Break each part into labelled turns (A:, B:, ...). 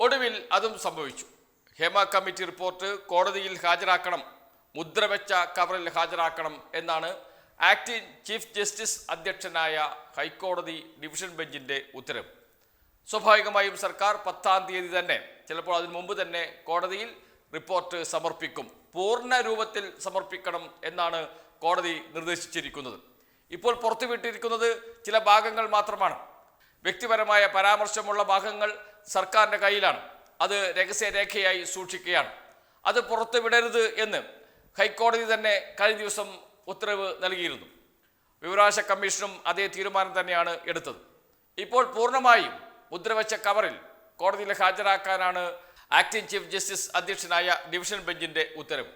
A: ഒടുവിൽ അതും സംഭവിച്ചു. ഹേമ കമ്മിറ്റി റിപ്പോർട്ട് കോടതിയിൽ ഹാജരാക്കണം മുദ്രവെച്ച കവറിൽ ഹാജരാക്കണം എന്നാണ് ആക്ടിംഗ് ചീഫ് ജസ്റ്റിസ് അധ്യക്ഷനായ ഹൈക്കോടതി ഡിവിഷൻ ബെഞ്ചിന്റെ ഉത്തരവ്. സ്വാഭാവികമായും സർക്കാർ പത്താം തീയതി തന്നെ ചിലപ്പോൾ അതിനു മുമ്പ് തന്നെ കോടതിയിൽ റിപ്പോർട്ട് സമർപ്പിക്കും. പൂർണ രൂപത്തിൽ സമർപ്പിക്കണം എന്നാണ് കോടതി നിർദ്ദേശിച്ചിരിക്കുന്നത്. ഇപ്പോൾ പുറത്തുവിട്ടിരിക്കുന്നത് ചില ഭാഗങ്ങൾ മാത്രമാണ്. വ്യക്തിപരമായ പരാമർശമുള്ള ഭാഗങ്ങൾ സർക്കാരിന്റെ കയ്യിലാണ്. അത് രഹസ്യരേഖയായി സൂക്ഷിക്കുകയാണ്. അത് പുറത്തുവിടരുത് എന്ന് ഹൈക്കോടതി തന്നെ കഴിഞ്ഞ ദിവസം ഉത്തരവ് നൽകിയിരുന്നു. വിവരാവകാശ കമ്മീഷനും അതേ തീരുമാനം തന്നെയാണ് എടുത്തത്. ഇപ്പോൾ പൂർണമായും മുദ്രവച്ച കവറിൽ കോടതിയിൽ ഹാജരാക്കാനാണ് ആക്ടിംഗ് ചീഫ് ജസ്റ്റിസ് അധ്യക്ഷനായ ഡിവിഷൻ ബെഞ്ചിന്റെ ഉത്തരവ്.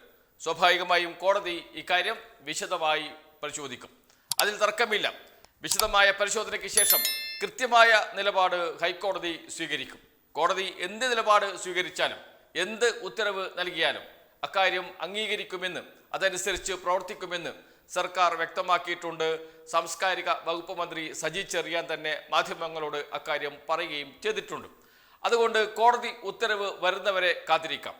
A: സ്വാഭാവികമായും കോടതി ഇക്കാര്യം വിശദമായി പരിശോധിക്കും. അതിൽ തർക്കമില്ല. വിശദമായ പരിശോധനയ്ക്ക് ശേഷം കൃത്യമായ നിലപാട് ഹൈക്കോടതി സ്വീകരിക്കും. കോടതി എന്ത് നിലപാട് സ്വീകരിച്ചാലും എന്ത് ഉത്തരവ് നൽകിയാലും അക്കാര്യം അംഗീകരിക്കുമെന്ന് അതനുസരിച്ച് പ്രവർത്തിക്കുമെന്ന് സർക്കാർ വ്യക്തമാക്കിയിട്ടുണ്ട്. സാംസ്കാരിക വകുപ്പ് മന്ത്രി സജി ചെറിയാൻ തന്നെ മാധ്യമങ്ങളോട് അക്കാര്യം പറയുകയും ചെയ്തിട്ടുണ്ട്. അതുകൊണ്ട് കോടതി ഉത്തരവ് വരുന്നവരെ കാത്തിരിക്കാം.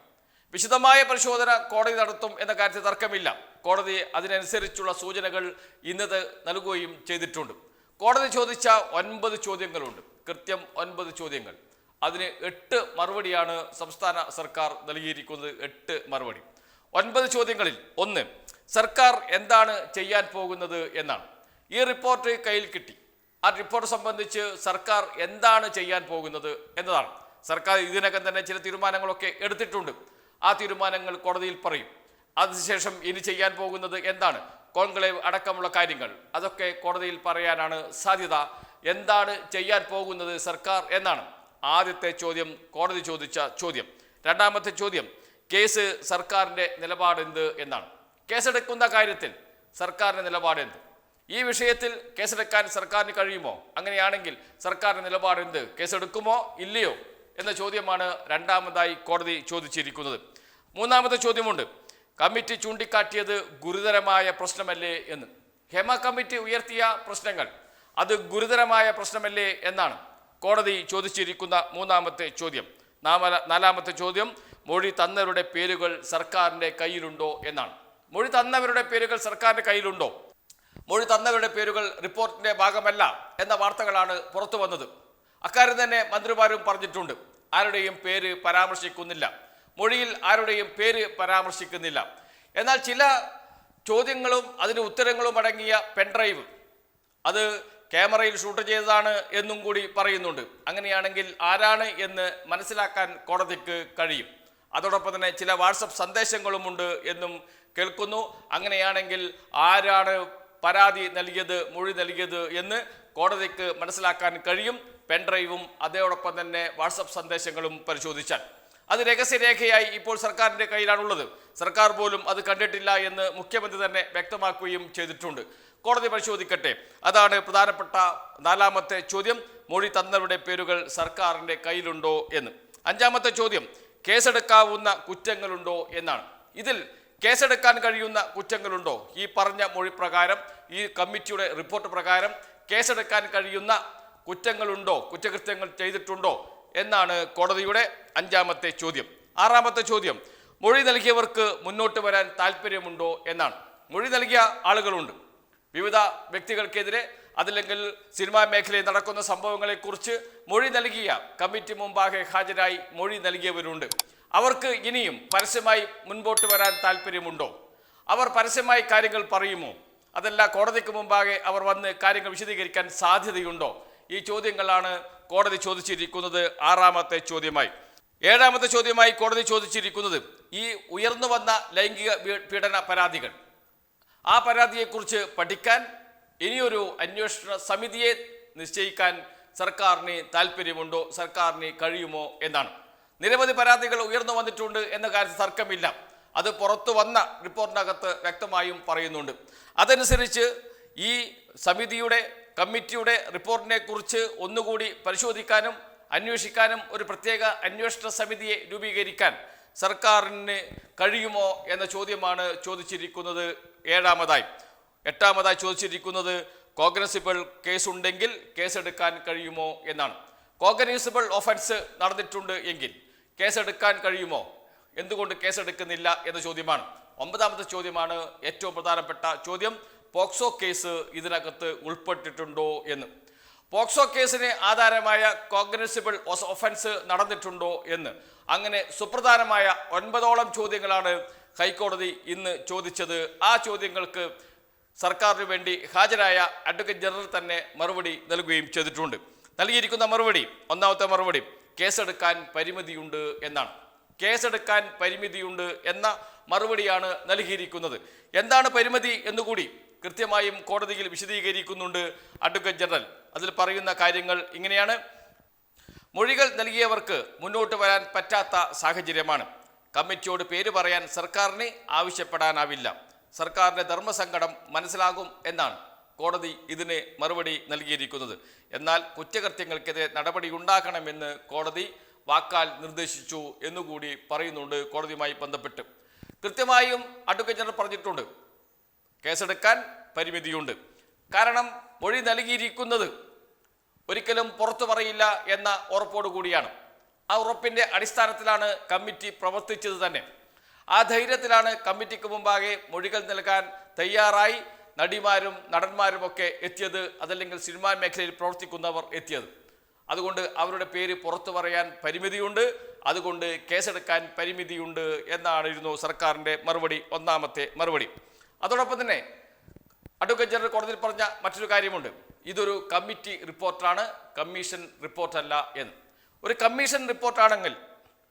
A: വിശദമായ പരിശോധന കോടതി നടത്തും എന്ന കാര്യത്തിൽ തർക്കമില്ല. കോടതി അതിനനുസരിച്ചുള്ള സൂചനകൾ ഇന്നത് നൽകുകയും ചെയ്തിട്ടുണ്ട്. കോടതി ചോദിച്ച ഒൻപത് ചോദ്യങ്ങളുണ്ട്. കൃത്യം ഒൻപത് ചോദ്യങ്ങൾ. അതിന് എട്ട് മറുപടിയാണ് സംസ്ഥാന സർക്കാർ നൽകിയിരിക്കുന്നത്. എട്ട് മറുപടി. ഒൻപത് ചോദ്യങ്ങളിൽ ഒന്ന് സർക്കാർ എന്താണ് ചെയ്യാൻ പോകുന്നത് എന്നാണ്. ഈ റിപ്പോർട്ട് കയ്യിൽ കിട്ടി. ആ റിപ്പോർട്ട് സംബന്ധിച്ച് സർക്കാർ എന്താണ് ചെയ്യാൻ പോകുന്നത് എന്നതാണ്. സർക്കാർ ഇതിനകം തന്നെ ചില തീരുമാനങ്ങളൊക്കെ എടുത്തിട്ടുണ്ട്. ആ തീരുമാനങ്ങൾ കോടതിയിൽ പറയും. അതിനുശേഷം ഇനി ചെയ്യാൻ പോകുന്നത് എന്താണ്? കോൺക്ലേവ് അടക്കമുള്ള കാര്യങ്ങൾ. അതൊക്കെ കോടതിയിൽ പറയാനാണ് സാധ്യത. എന്താണ് ചെയ്യാൻ പോകുന്നത് സർക്കാർ എന്നാണ് ആദ്യത്തെ ചോദ്യം കോടതി ചോദിച്ച ചോദ്യം. രണ്ടാമത്തെ ചോദ്യം കേസ് സർക്കാരിന്റെ നിലപാടെന്ത് എന്നാണ്. കേസെടുക്കുന്ന കാര്യത്തിൽ സർക്കാരിന്റെ നിലപാടെന്ത്? ഈ വിഷയത്തിൽ കേസെടുക്കാൻ സർക്കാരിന് കഴിയുമോ? അങ്ങനെയാണെങ്കിൽ സർക്കാരിന്റെ നിലപാടെന്ത്? കേസെടുക്കുമോ? ഇല്ലയോ? എന്ന ചോദ്യമാണ് രണ്ടാമതായി കോടതി ചോദിച്ചിരിക്കുന്നത്. മൂന്നാമത്തെ ചോദ്യമുണ്ട്. കമ്മിറ്റി ചൂണ്ടിക്കാട്ടിയത് ഗുരുതരമായ പ്രശ്നമല്ലേ എന്ന്. ഹേമ കമ്മിറ്റി ഉയർത്തിയ പ്രശ്നങ്ങൾ അത് ഗുരുതരമായ പ്രശ്നമല്ലേ എന്നാണ് കോടതി ചോദിച്ചിരിക്കുന്ന മൂന്നാമത്തെ ചോദ്യം. നാലാമത്തെ ചോദ്യം മൊഴി തന്നവരുടെ പേരുകൾ സർക്കാരിന്റെ കയ്യിലുണ്ടോ എന്നാണ്. മൊഴി തന്നവരുടെ പേരുകൾ സർക്കാരിന്റെ കയ്യിലുണ്ടോ? മൊഴി തന്നവരുടെ പേരുകൾ റിപ്പോർട്ടിന്റെ ഭാഗമല്ല എന്ന വാർത്തകളാണ് പുറത്തു വന്നത്. അക്കാര്യം തന്നെ മന്ത്രിമാരും പറഞ്ഞിട്ടുണ്ട്. ആരുടെയും പേര് പരാമർശിക്കുന്നില്ല. മൊഴിയിൽ ആരുടെയും പേര് പരാമർശിക്കുന്നില്ല. എന്നാൽ ചില ചോദ്യങ്ങളും അതിന് ഉത്തരങ്ങളും അടങ്ങിയ പെൻഡ്രൈവ് അത് ക്യാമറയിൽ ഷൂട്ട് ചെയ്തതാണ് എന്നും കൂടി പറയുന്നുണ്ട്. അങ്ങനെയാണെങ്കിൽ ആരാണ് എന്ന് മനസ്സിലാക്കാൻ കോടതിക്ക് കഴിയും. അതോടൊപ്പം തന്നെ ചില വാട്സപ്പ് സന്ദേശങ്ങളുമുണ്ട് എന്നും കേൾക്കുന്നു. അങ്ങനെയാണെങ്കിൽ ആരാണ് പരാതി നൽകിയത് മൊഴി നൽകിയത് എന്ന് കോടതിക്ക് മനസ്സിലാക്കാൻ കഴിയും. പെൻഡ്രൈവും അതോടൊപ്പം തന്നെ വാട്സപ്പ് സന്ദേശങ്ങളും പരിശോധിച്ചാൽ. അത് രഹസ്യരേഖയായി ഇപ്പോൾ സർക്കാരിന്റെ കയ്യിലാണുള്ളത്. സർക്കാർ പോലും അത് കണ്ടിട്ടില്ല എന്ന് മുഖ്യമന്ത്രി തന്നെ വ്യക്തമാക്കുകയും ചെയ്തിട്ടുണ്ട്. കോടതി പരിശോധിക്കട്ടെ. അതാണ് പ്രധാനപ്പെട്ട നാലാമത്തെ ചോദ്യം. മൊഴി തന്നവരുടെ പേരുകൾ സർക്കാരിന്റെ കയ്യിലുണ്ടോ എന്ന്. അഞ്ചാമത്തെ ചോദ്യം. കേസെടുക്കാവുന്ന കുറ്റങ്ങളുണ്ടോ എന്നാണ്. ഇതിൽ കേസെടുക്കാൻ കഴിയുന്ന കുറ്റങ്ങളുണ്ടോ? ഈ പറഞ്ഞ മൊഴി പ്രകാരം ഈ കമ്മിറ്റിയുടെ റിപ്പോർട്ട് പ്രകാരം കേസെടുക്കാൻ കഴിയുന്ന കുറ്റങ്ങളുണ്ടോ? കുറ്റകൃത്യങ്ങൾ ചെയ്തിട്ടുണ്ടോ? എന്നാണ് കോടതിയുടെ അഞ്ചാമത്തെ ചോദ്യം. ആറാമത്തെ ചോദ്യം മൊഴി നൽകിയവർക്ക് മുന്നോട്ട് വരാൻ താല്പര്യമുണ്ടോ എന്നാണ്. മൊഴി നൽകിയ ആളുകളുണ്ട്. വിവിധ വ്യക്തികൾക്കെതിരെ അതല്ലെങ്കിൽ സിനിമാ മേഖലയിൽ നടക്കുന്ന സംഭവങ്ങളെക്കുറിച്ച് മൊഴി നൽകിയ കമ്മിറ്റി മുമ്പാകെ ഹാജരായി മൊഴി നൽകിയവരുണ്ട്. അവർക്ക് ഇനിയും പരസ്യമായി മുൻപോട്ട് വരാൻ താല്പര്യമുണ്ടോ അവർ പരസ്യമായി കാര്യങ്ങൾ പറയുമോ? അതല്ല കോടതിക്ക് മുമ്പാകെ അവർ വന്ന് കാര്യങ്ങൾ വിശദീകരിക്കാൻ സാധ്യതയുണ്ടോ? ഈ ചോദ്യങ്ങളാണ് കോടതി ചോദിച്ചിരിക്കുന്നത് ആറാമത്തെ ചോദ്യമായി. ഏഴാമത്തെ ചോദ്യമായി കോടതി ചോദിച്ചിരിക്കുന്നത് ഈ ഉയർന്നു വന്ന ലൈംഗിക പീഡന പരാതികൾ. ആ പരാതിയെക്കുറിച്ച് പഠിക്കാൻ ഇനിയൊരു അന്വേഷണ സമിതിയെ നിശ്ചയിക്കാൻ സർക്കാരിന് താല്പര്യമുണ്ടോ സർക്കാരിന് കഴിയുമോ എന്നാണ്. നിരവധി പരാതികൾ ഉയർന്നു വന്നിട്ടുണ്ട് എന്ന കാര്യത്തിൽ തർക്കമില്ല. അത് പുറത്തു വന്ന റിപ്പോർട്ടിനകത്ത് വ്യക്തമായും പറയുന്നുണ്ട്. അതനുസരിച്ച് ഈ സമിതിയുടെ കമ്മിറ്റിയുടെ റിപ്പോർട്ടിനെ കുറിച്ച് ഒന്നുകൂടി പരിശോധിക്കാനും അന്വേഷിക്കാനും ഒരു പ്രത്യേക അന്വേഷണ സമിതിയെ രൂപീകരിക്കാൻ സർക്കാരിന് കഴിയുമോ എന്ന ചോദ്യമാണ് ചോദിച്ചിരിക്കുന്നത് ഏഴാമതായി. എട്ടാമതായി ചോദിച്ചിരിക്കുന്നത് കോഗ്നസിബിൾ കേസുണ്ടെങ്കിൽ കേസെടുക്കാൻ കഴിയുമോ എന്നാണ്. കോഗ്നസിബിൾ ഒഫൻസ് നടന്നിട്ടുണ്ട് എങ്കിൽ കേസെടുക്കാൻ കഴിയുമോ? എന്തുകൊണ്ട് കേസെടുക്കുന്നില്ല എന്ന ചോദ്യമാണ്. ഒമ്പതാമത്തെ ചോദ്യമാണ് ഏറ്റവും പ്രധാനപ്പെട്ട ചോദ്യം. പോക്സോ കേസ് ഇതിനകത്ത് ഉൾപ്പെട്ടിട്ടുണ്ടോ എന്ന്. പോക്സോ കേസിന് ആധാരമായ കോഗ്നസിബിൾ ഒഫൻസ് നടന്നിട്ടുണ്ടോ എന്ന്. അങ്ങനെ സുപ്രധാനമായ ഒൻപതോളം ചോദ്യങ്ങളാണ് ഹൈക്കോടതി ഇന്ന് ചോദിച്ചത്. ആ ചോദ്യങ്ങൾക്ക് സർക്കാരിന് വേണ്ടി ഹാജരായ അഡ്വക്കേറ്റ് ജനറൽ തന്നെ മറുപടി നൽകുകയും ചെയ്തിട്ടുണ്ട്. നൽകിയിരിക്കുന്ന മറുപടി ഒന്നാമത്തെ മറുപടി കേസെടുക്കാൻ പരിമിതിയുണ്ട് എന്നാണ്. കേസെടുക്കാൻ പരിമിതിയുണ്ട് എന്ന മറുപടിയാണ് നൽകിയിരിക്കുന്നത്. എന്താണ് പരിമിതി എന്നുകൂടി കൃത്യമായും കോടതിയിൽ വിശദീകരിക്കുന്നുണ്ട് അഡ്വക്കേറ്റ് ജനറൽ. അതിൽ പറയുന്ന കാര്യങ്ങൾ ഇങ്ങനെയാണ്. മൊഴികൾ നൽകിയവർക്ക് മുന്നോട്ട് വരാൻ പറ്റാത്ത സാഹചര്യമാണ്. കമ്മിറ്റിയോട് പേര് പറയാൻ സർക്കാരിനെ ആവശ്യപ്പെടാനാവില്ല. സർക്കാരിന്റെ ധർമ്മസങ്കടം മനസ്സിലാകും എന്നാണ് കോടതി ഇതിന് മറുപടി നൽകിയിരിക്കുന്നത്. എന്നാൽ കുറ്റകൃത്യങ്ങൾക്കെതിരെ നടപടി ഉണ്ടാക്കണമെന്ന് കോടതി വാക്കാൽ നിർദ്ദേശിച്ചു എന്നുകൂടി പറയുന്നുണ്ട് കോടതിയുമായി ബന്ധപ്പെട്ട്. കൃത്യമായും അഡ്വക്കേറ്റ് ജനറൽ പറഞ്ഞിട്ടുണ്ട്. കേസെടുക്കാൻ പരിമിതിയുണ്ട്. കാരണം മൊഴി നൽകിയിരിക്കുന്നത് ഒരിക്കലും പുറത്തു പറയില്ല എന്ന ഉറപ്പോടുകൂടിയാണ് ആ ഉറപ്പിന്റെ അടിസ്ഥാനത്തിലാണ് കമ്മിറ്റി പ്രവർത്തിച്ചത് തന്നെ. ആ ധൈര്യത്തിലാണ് കമ്മിറ്റിക്ക് മുമ്പാകെ മൊഴികൾ നൽകാൻ തയ്യാറായി നടിമാരും നടന്മാരും ഒക്കെ എത്തിയത് അതല്ലെങ്കിൽ സിനിമാ മേഖലയിൽ പ്രവർത്തിക്കുന്നവർ എത്തിയത്. അതുകൊണ്ട് അവരുടെ പേര് പുറത്തു പറയാൻ പരിമിതിയുണ്ട്. അതുകൊണ്ട് കേസെടുക്കാൻ പരിമിതിയുണ്ട് എന്നാണിരുന്നു സർക്കാരിന്റെ മറുപടി ഒന്നാമത്തെ മറുപടി. അതോടൊപ്പം തന്നെ അഡ്വക്കേറ്റ് ജനറൽ കോടതിയിൽ പറഞ്ഞ മറ്റൊരു കാര്യമുണ്ട്. ഇതൊരു കമ്മിറ്റി റിപ്പോർട്ടാണ്. കമ്മീഷൻ റിപ്പോർട്ടല്ല എന്ന്. ഒരു കമ്മീഷൻ റിപ്പോർട്ടാണെങ്കിൽ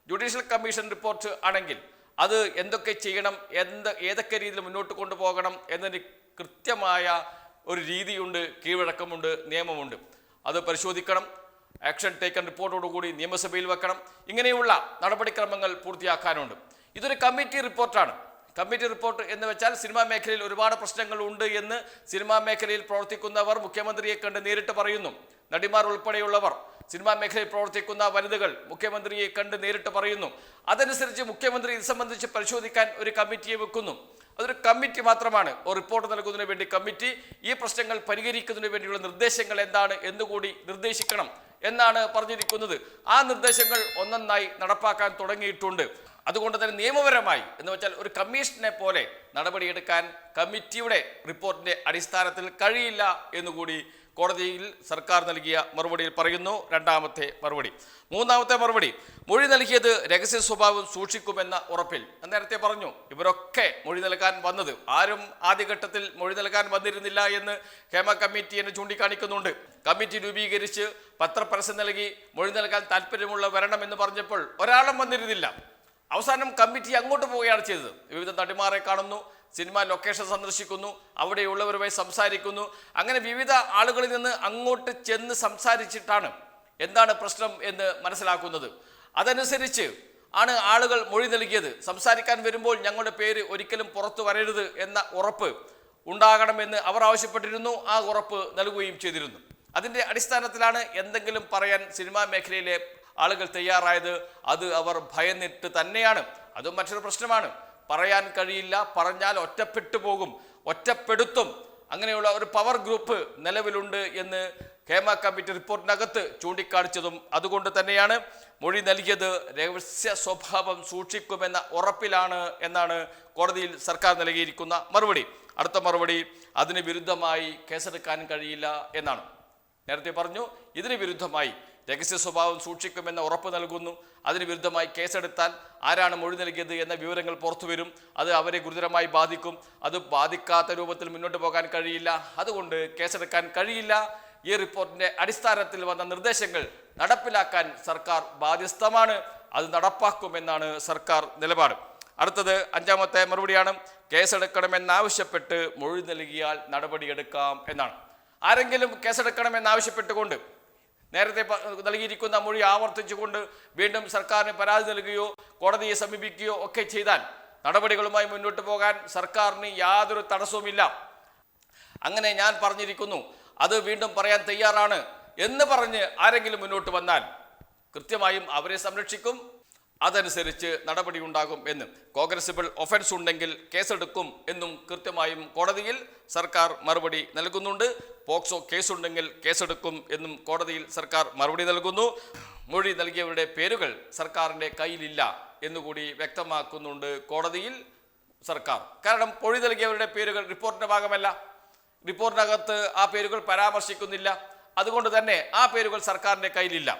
A: ജുഡീഷ്യൽ കമ്മീഷൻ റിപ്പോർട്ട് ആണെങ്കിൽ അത് എന്തൊക്കെ ചെയ്യണം എന്ത് ഏതൊക്കെ രീതിയിൽ മുന്നോട്ട് കൊണ്ടുപോകണം എന്നതിന് കൃത്യമായ ഒരു രീതിയുണ്ട് കീഴ്വഴക്കമുണ്ട് നിയമമുണ്ട്. അത് പരിശോധിക്കണം ആക്ഷൻ ടേക്കൺ റിപ്പോർട്ടോടുകൂടി നിയമസഭയിൽ വെക്കണം. ഇങ്ങനെയുള്ള നടപടിക്രമങ്ങൾ പൂർത്തിയാക്കാനുണ്ട്. ഇതൊരു കമ്മിറ്റി റിപ്പോർട്ടാണ്. കമ്മിറ്റി റിപ്പോർട്ട് എന്ന് വെച്ചാൽ സിനിമാ മേഖലയിൽ ഒരുപാട് പ്രശ്നങ്ങൾ ഉണ്ട് എന്ന് സിനിമാ മേഖലയിൽ പ്രവർത്തിക്കുന്നവർ മുഖ്യമന്ത്രിയെ കണ്ട് നേരിട്ട് പറയുന്നു. നടിമാർ ഉൾപ്പെടെയുള്ളവർ സിനിമാ മേഖലയിൽ പ്രവർത്തിക്കുന്ന വനിതകൾ മുഖ്യമന്ത്രിയെ കണ്ട് നേരിട്ട് പറയുന്നു. അതനുസരിച്ച് മുഖ്യമന്ത്രി ഇത് സംബന്ധിച്ച് പരിശോധിക്കാൻ ഒരു കമ്മിറ്റിയെ വെക്കുന്നു. അതൊരു കമ്മിറ്റി മാത്രമാണ്. ഒരു റിപ്പോർട്ട് നൽകുന്നതിന് വേണ്ടി കമ്മിറ്റി ഈ പ്രശ്നങ്ങൾ പരിഹരിക്കുന്നതിന് വേണ്ടിയുള്ള നിർദ്ദേശങ്ങൾ എന്താണ്? എന്നുകൂടി നിർദ്ദേശിക്കണം? എന്നാണ് പറഞ്ഞിരിക്കുന്നത്. ആ നിർദ്ദേശങ്ങൾ ഒന്നൊന്നായി നടപ്പാക്കാൻ തുടങ്ങിയിട്ടുണ്ട്. അതുകൊണ്ട് തന്നെ നിയമപരമായി എന്ന് വെച്ചാൽ ഒരു കമ്മീഷനെ പോലെ നടപടിയെടുക്കാൻ കമ്മിറ്റിയുടെ റിപ്പോർട്ടിന്റെ അടിസ്ഥാനത്തിൽ കഴിയില്ല എന്നുകൂടി കോടതിയിൽ സർക്കാർ നൽകിയ മറുപടിയിൽ പറയുന്നു. രണ്ടാമത്തെ മറുപടി. മൂന്നാമത്തെ മറുപടി. മൊഴി നൽകിയത് രഹസ്യ സ്വഭാവം സൂക്ഷിക്കുമെന്ന ഉറപ്പിൽ. നേരത്തെ പറഞ്ഞു ഇവരൊക്കെ മൊഴി നൽകാൻ വന്നത്. ആരും ആദ്യഘട്ടത്തിൽ മൊഴി നൽകാൻ വന്നിരുന്നില്ല എന്ന് ഹേമ കമ്മിറ്റി എന്നെ ചൂണ്ടിക്കാണിക്കുന്നുണ്ട്. കമ്മിറ്റി രൂപീകരിച്ച് പത്രപരസ്യം നൽകി മൊഴി നൽകാൻ താല്പര്യമുള്ള വരണമെന്ന് പറഞ്ഞപ്പോൾ ഒരാളും വന്നിരുന്നില്ല. അവസാനം കമ്മിറ്റി അങ്ങോട്ട് പോവുകയാണ് ചെയ്തത്. വിവിധ നടിമാരെ കാണുന്നു സിനിമ ലൊക്കേഷൻ സന്ദർശിക്കുന്നു അവിടെയുള്ളവരുമായി സംസാരിക്കുന്നു. അങ്ങനെ വിവിധ ആളുകളിൽ നിന്ന് അങ്ങോട്ട് ചെന്ന് സംസാരിച്ചിട്ടാണ് എന്താണ് പ്രശ്നം എന്ന് മനസ്സിലാക്കുന്നത്. അതനുസരിച്ച് ആണ് ആളുകൾ മൊഴി നൽകിയത്. സംസാരിക്കാൻ വരുമ്പോൾ ഞങ്ങളുടെ പേര് ഒരിക്കലും പുറത്തു വരരുത് എന്ന ഉറപ്പ് ഉണ്ടാകണമെന്ന് അവർ ആവശ്യപ്പെട്ടിരുന്നു. ആ ഉറപ്പ് നൽകുകയും ചെയ്തിരുന്നു. അതിന്റെ അടിസ്ഥാനത്തിലാണ് എന്തെങ്കിലും പറയാൻ സിനിമാ മേഖലയിലെ ആളുകൾ തയ്യാറായത് അത് അവർ ഭയന്നിട്ട് തന്നെയാണ്. അതും മറ്റൊരു പ്രശ്നമാണ്. പറയാൻ കഴിയില്ല പറഞ്ഞാൽ ഒറ്റപ്പെട്ടു പോകും ഒറ്റപ്പെടുത്തും. അങ്ങനെയുള്ള ഒരു പവർ ഗ്രൂപ്പ് നിലവിലുണ്ട് എന്ന് കേമ കമ്മിറ്റി റിപ്പോർട്ടിനകത്ത് ചൂണ്ടിക്കാണിച്ചതും അതുകൊണ്ട് തന്നെയാണ് മൊഴി നൽകിയത്. രഹസ്യ സ്വഭാവം സൂക്ഷിക്കുമെന്ന ഉറപ്പിലാണ് എന്നാണ് കോടതിയിൽ സർക്കാർ നൽകിയിരിക്കുന്ന മറുപടി. അടുത്ത മറുപടി അതിന് വിരുദ്ധമായി കേസെടുക്കാൻ കഴിയില്ല എന്നാണ്. നേരത്തെ പറഞ്ഞു ഇതിന് വിരുദ്ധമായി രഹസ്യ സ്വഭാവം സൂക്ഷിക്കുമെന്ന ഉറപ്പ് നൽകുന്നു. അതിന് വിരുദ്ധമായി കേസെടുത്താൽ ആരാണ് മൊഴി നൽകിയത് എന്ന വിവരങ്ങൾ പുറത്തു വരും. അത് അവരെ ഗുരുതരമായി ബാധിക്കും. അത് ബാധിക്കാത്ത രൂപത്തിൽ മുന്നോട്ട് പോകാൻ കഴിയില്ല. അതുകൊണ്ട് കേസെടുക്കാൻ കഴിയില്ല. ഈ റിപ്പോർട്ടിന്റെ അടിസ്ഥാനത്തിൽ വന്ന നിർദ്ദേശങ്ങൾ നടപ്പിലാക്കാൻ സർക്കാർ ബാധ്യസ്ഥമാണ്. അത് നടപ്പാക്കുമെന്നാണ് സർക്കാർ നിലപാട്. അടുത്തത് അഞ്ചാമത്തെ മറുപടിയാണ്. കേസെടുക്കണമെന്നാവശ്യപ്പെട്ട് മൊഴി നൽകിയാൽ നടപടിയെടുക്കാം എന്നാണ്. ആരെങ്കിലും കേസെടുക്കണമെന്നാവശ്യപ്പെട്ടുകൊണ്ട് നേരത്തെ നൽകിയിരിക്കുന്ന മൊഴി ആവർത്തിച്ചുകൊണ്ട് വീണ്ടും സർക്കാരിന് പരാതി നൽകുകയോ കോടതിയെ സമീപിക്കുകയോ ഒക്കെ ചെയ്താൽ നടപടികളുമായി മുന്നോട്ട് പോകാൻ സർക്കാരിന് യാതൊരു തടസ്സവുമില്ല. അങ്ങനെ ഞാൻ പറഞ്ഞിരിക്കുന്നു അത് വീണ്ടും പറയാൻ തയ്യാറാണ് എന്ന് പറഞ്ഞ് ആരെങ്കിലും മുന്നോട്ട് വന്നാൽ കൃത്യമായും അവരെ സംരക്ഷിക്കും അതനുസരിച്ച് നടപടി ഉണ്ടാകും എന്ന്. കോൺഗ്രസിബിൾ ഒഫൻസ് ഉണ്ടെങ്കിൽ കേസെടുക്കും എന്നും കൃത്യമായും കോടതിയിൽ സർക്കാർ മറുപടി നൽകുന്നുണ്ട്. പോക്സോ കേസുണ്ടെങ്കിൽ കേസെടുക്കും എന്നും കോടതിയിൽ സർക്കാർ മറുപടി നൽകുന്നു. മൊഴി നൽകിയവരുടെ പേരുകൾ സർക്കാരിന്റെ കയ്യിലില്ല എന്നുകൂടി വ്യക്തമാക്കുന്നുണ്ട് കോടതിയിൽ സർക്കാർ. കാരണം മൊഴി നൽകിയവരുടെ പേരുകൾ റിപ്പോർട്ടിന്റെ ഭാഗമല്ല. റിപ്പോർട്ടിനകത്ത് ആ പേരുകൾ പരാമർശിക്കുന്നില്ല. അതുകൊണ്ട് തന്നെ ആ പേരുകൾ സർക്കാരിന്റെ കയ്യിലില്ല.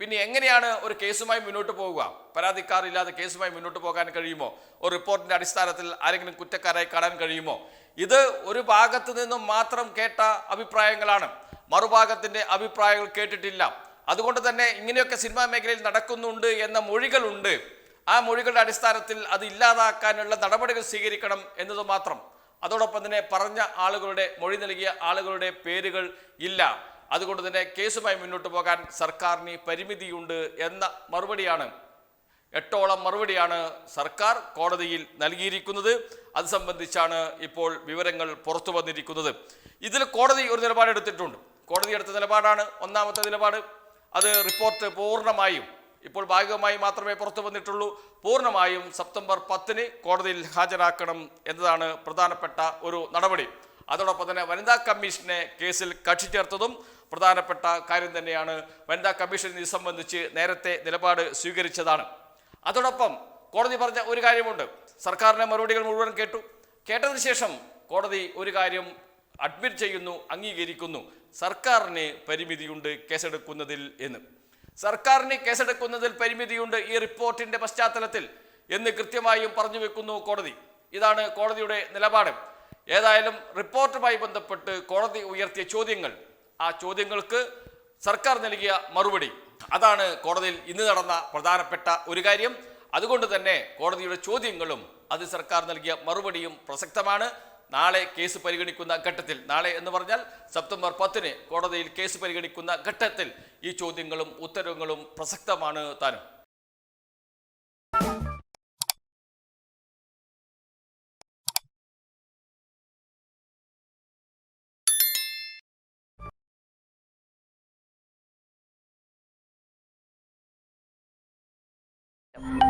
A: പിന്നെ എങ്ങനെയാണ് ഒരു കേസുമായി മുന്നോട്ട് പോകുക പരാതിക്കാരില്ലാതെ കേസുമായി മുന്നോട്ട് പോകാൻ കഴിയുമോ? ഒരു റിപ്പോർട്ടിന്റെ അടിസ്ഥാനത്തിൽ ആരെങ്കിലും കുറ്റക്കാരായി കാണാൻ കഴിയുമോ? ഇത് ഒരു ഭാഗത്ത് നിന്നും മാത്രം കേട്ട അഭിപ്രായങ്ങളാണ്. മറുഭാഗത്തിന്റെ അഭിപ്രായങ്ങൾ കേട്ടിട്ടില്ല. അതുകൊണ്ട് തന്നെ ഇങ്ങനെയൊക്കെ സിനിമാ മേഖലയിൽ നടക്കുന്നുണ്ട് എന്ന മൊഴികളുണ്ട്. ആ മൊഴികളുടെ അടിസ്ഥാനത്തിൽ അത് ഇല്ലാതാക്കാനുള്ള നടപടികൾ സ്വീകരിക്കണം എന്നത് മാത്രം. അതോടൊപ്പം തന്നെ പറഞ്ഞ ആളുകളുടെ മൊഴി നൽകിയ ആളുകളുടെ പേരുകൾ ഇല്ല. അതുകൊണ്ട് തന്നെ കേസുമായി മുന്നോട്ട് പോകാൻ സർക്കാരിന് പരിമിതിയുണ്ട് എന്ന മറുപടിയാണ് എട്ടോളം മറുപടിയാണ് സർക്കാർ കോടതിയിൽ നൽകിയിരിക്കുന്നത്. അത് സംബന്ധിച്ചാണ് ഇപ്പോൾ വിവരങ്ങൾ പുറത്തു വന്നിരിക്കുന്നത്. ഇതിൽ കോടതി ഒരു നിലപാടെടുത്തിട്ടുണ്ട് കോടതി എടുത്ത നിലപാടാണ് ഒന്നാമത്തെ നിലപാട്. അത് റിപ്പോർട്ട് പൂർണമായും ഇപ്പോൾ ഭാഗികമായി മാത്രമേ പുറത്തു വന്നിട്ടുള്ളൂ. പൂർണമായും സെപ്റ്റംബർ പത്തിന് കോടതിയിൽ ഹാജരാക്കണം എന്നതാണ് പ്രധാനപ്പെട്ട ഒരു നടപടി. അതോടൊപ്പം തന്നെ വനിതാ കമ്മീഷനെ കേസിൽ കക്ഷി ചേർത്തതും പ്രധാനപ്പെട്ട കാര്യം തന്നെയാണ്. വനിതാ കമ്മീഷൻ ഇത് സംബന്ധിച്ച് നേരത്തെ നിലപാട് സ്വീകരിച്ചതാണ്. അതോടൊപ്പം കോടതി പറഞ്ഞ ഒരു കാര്യമുണ്ട്. സർക്കാരിന്റെ മറുപടികൾ മുഴുവൻ കേട്ടു. കേട്ടതിന് ശേഷം കോടതി ഒരു കാര്യം അഡ്മിറ്റ് ചെയ്യുന്നു അംഗീകരിക്കുന്നു. സർക്കാരിന് പരിമിതിയുണ്ട് കേസെടുക്കുന്നതിൽ എന്ന്. സർക്കാരിന് കേസെടുക്കുന്നതിൽ പരിമിതിയുണ്ട് ഈ റിപ്പോർട്ടിന്റെ പശ്ചാത്തലത്തിൽ എന്ന് കൃത്യമായും പറഞ്ഞു വെക്കുന്നു കോടതി. ഇതാണ് കോടതിയുടെ നിലപാട്. ഏതായാലും റിപ്പോർട്ടുമായി ബന്ധപ്പെട്ട് കോടതി ഉയർത്തിയ ചോദ്യങ്ങൾ. ആ ചോദ്യങ്ങൾക്ക് സർക്കാർ നൽകിയ മറുപടി. അതാണ് കോടതിയിൽ ഇന്ന് നടന്ന പ്രധാനപ്പെട്ട ഒരു കാര്യം. അതുകൊണ്ട് തന്നെ കോടതിയുടെ ചോദ്യങ്ങളും അത് സർക്കാർ നൽകിയ മറുപടിയും പ്രസക്തമാണ്. നാളെ കേസ് പരിഗണിക്കുന്ന ഘട്ടത്തിൽ നാളെ എന്ന് പറഞ്ഞാൽ സെപ്റ്റംബർ പത്തിന് കോടതിയിൽ കേസ് പരിഗണിക്കുന്ന ഘട്ടത്തിൽ ഈ ചോദ്യങ്ങളും ഉത്തരവുകളും പ്രസക്തമാണ് താനും. you